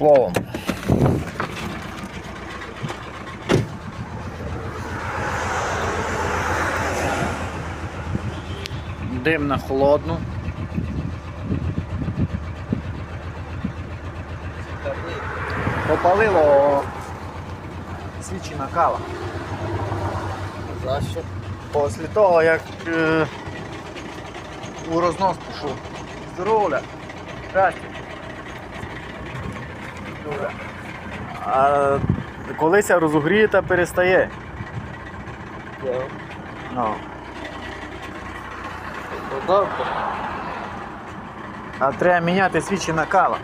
словом. Дим на холодну. Попалило свічі накала. За що? Після того, як е, у рознос пішов. Здоровля. Щастя. А колися розогрієта перестає. Ну. А треба міняти свічі накала.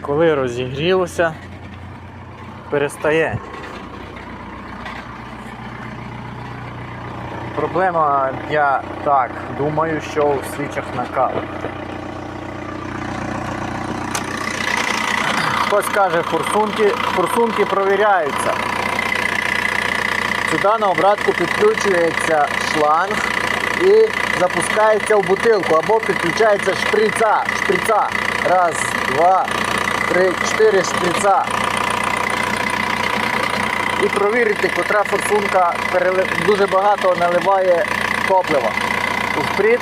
Коли розігрілося, перестає. Проблема, я так думаю, що у свічах накалу. Хтось каже, форсунки, форсунки провіряються. Сюди на обратку підключується шланг і запускається в бутилку або підключається шприца. шприца. Раз, два, три, чотири шприца. І провірити, котра форсунка дуже багато наливає топлива у шприц,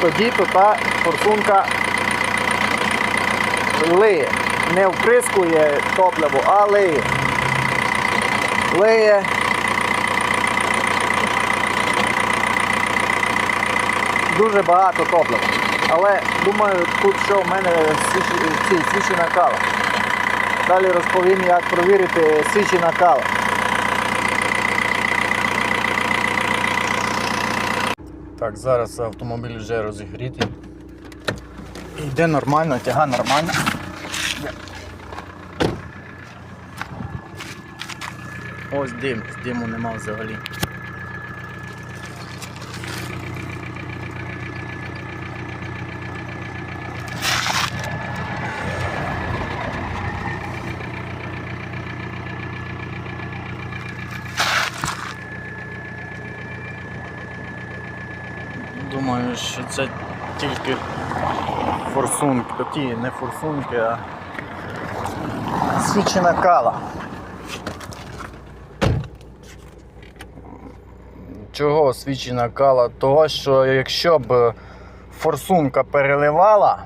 тоді то та форсунка лиє. Не вприскує топливо, а лиє. Лиє. Дуже багато топлива. Але думаю, тут що в мене свічі накала. Далі розповім, як провірити свічі накала. Так, зараз автомобіль вже розігрітий. Йде нормально, тяга нормальна. Ось дим, диму нема взагалі. Думаю, що це тільки форсунки, ті не форсунки, а свічена кала. Чого свічена кала? Того, що якщо б форсунка переливала,